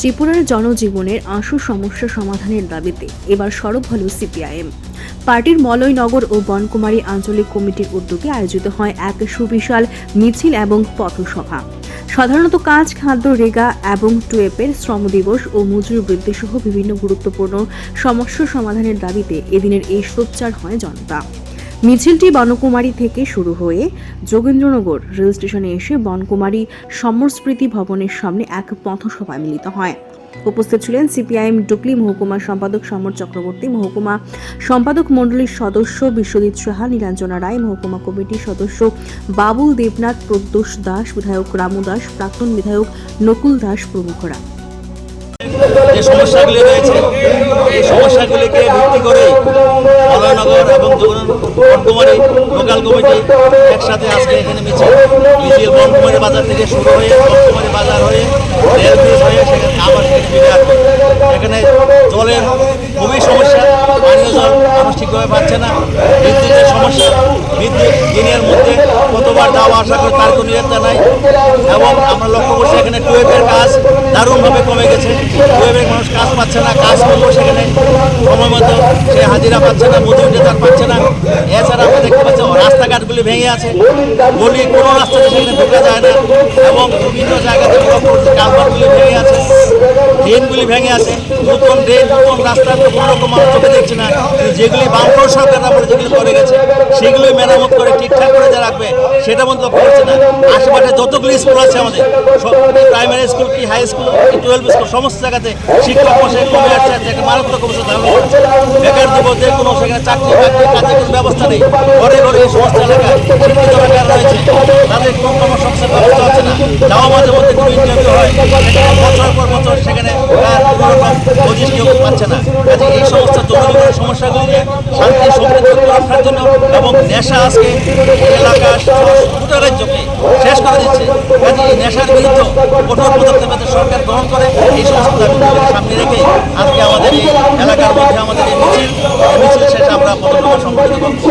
ত্রিপুরার জনজীবনের আশু সমস্যা সমাধানের দাবিতে এবার সরব হল সিপিআইএম। পার্টির মলয়নগর ও বনকুমারী আঞ্চলিক কমিটির উদ্যোগে আয়োজিত হয় এক সুবিশাল মিছিল এবং পথসভা। সাধারণত কাজ খাদ্য, রেগা এবং টুয়েপের শ্রম দিবস ও মজুরি বৃদ্ধি সহ বিভিন্ন গুরুত্বপূর্ণ সমস্যা সমাধানের দাবিতে এদিনের এই সোচ্চার হয় জনতা। মিছিলটি বনকুমারী থেকে শুরু হয়ে যোগেন্দ্রনগর রেল স্টেশনে এসে বনকুমারী সমরস্মৃতি ভবনের সামনে এক পথসভায় মিলিত হয়। উপস্থিত ছিলেন সিপিআইএম ডুকলি মহকুমা সম্পাদক সমর চক্রবর্তী, মহকুমা সম্পাদক মণ্ডলীর সদস্য বিশ্বজিৎ সাহা, নীলাঞ্জনা রায়, মহকুমা কমিটির সদস্য বাবুল দেবনাথ, প্রদ্যোষ দাস, বিধায়ক রামু দাস, প্রাক্তন বিধায়ক নকুল দাস প্রমুখরা। সমস্যাগুলি রয়েছে, এই সমস্যাগুলিকে ভিত্তি করে মলয়নগর এবং বনকুমারী লোকাল কমিটি একসাথে আজকে এখানে মিছিল। মিছিল বনকুমারী বাজার থেকে শুরু হয়ে বনকুমারী বাজার হয়ে রেল ব্রিজ হয়ে সেখানে আবার সেখানে ফিরে আসবে এখানে জলের খুবই সমস্যা। পানীয় জল মানুষ ঠিকভাবে পাচ্ছে না। বিদ্যুতের সমস্যা। বিদ্যুৎ দিনের মধ্যে কতবার যাওয়া আসা করে তার কোনো নিরাপত্তা নাই। এবং আমরা লক্ষ্য করছি এখানে টুয়েবের কাজ দারুণভাবে কমে গেছে টুয়েবের মানুষ কাজ পাচ্ছে না, কাজ করব সেখানে। সময় মতো সে হাজিরা পাচ্ছে না মজুরি তার পাচ্ছে না। এছাড়া আমরা দেখতে পাচ্ছি রাস্তাঘাটগুলি ভেঙে আছে। গলি কোনো রাস্তাতে সেখানে ঢোকা যায় না। এবং বিভিন্ন জায়গাতে লক্ষ্য করছি কালভারগুলি ভেঙে আছে ড্রেনগুলি ভেঙে আছে, নতুন ড্রেন, নতুন রাস্তা কোনো রকম আমরা চোখে দেখছি না। যেগুলি বামফ্রন্ট সরকার আমরা যেগুলি করে গেছে সেগুলি মেরামত করে ঠিকঠাক করে যা রাখবে, সেটা মতো লক্ষ্য করছে না। আশেপাশে যতগুলি স্কুল আছে আমাদের, সব প্রাইমারি স্কুল কি হাই স্কুল কি টুয়েলভ স্কুল সমস্ত জায়গাতে শিক্ষক বসে কমে আসছে একটা মারাত্মক অবস্থা ধারণ করছে, বেকার যুবকদের কোনো সেখানে চাকরি, বাকরি, কাজের কোনো ব্যবস্থা নেই। ঘরে ঘরে সমস্ত এলাকায় শিক্ষিত বেকার রয়েছে। তাদের কোনো কোনো সংসার ব্যবস্থা হচ্ছে না যাওয়া মাঝে মধ্যে কোনো ইন্টারভিউ হয় সেখানে বছর পর বছর সেখানে তার কোনো রকম পজিশ কেউ পাচ্ছে না কাজে এই সমস্ত জনজীবনের সমস্যাগুলিকে শান্তি সমৃদ্ধ করে রাখার জন্য এবং নেশা আজকে এলাকার এলাকা গোটা রাজ্যকে শেষ করে দিচ্ছে। কাজে এই নেশার বিরুদ্ধে কঠোর পদক্ষেপ যাতে সরকার গ্রহণ করে। এই সমস্ত দাবিগুলোকে সামনে রেখে আজকে আমাদের এই এলাকার মধ্যে আমাদের এই মিছিল মিছিল শেষে আমরা পদক্ষেপ সম্পন্ন করছি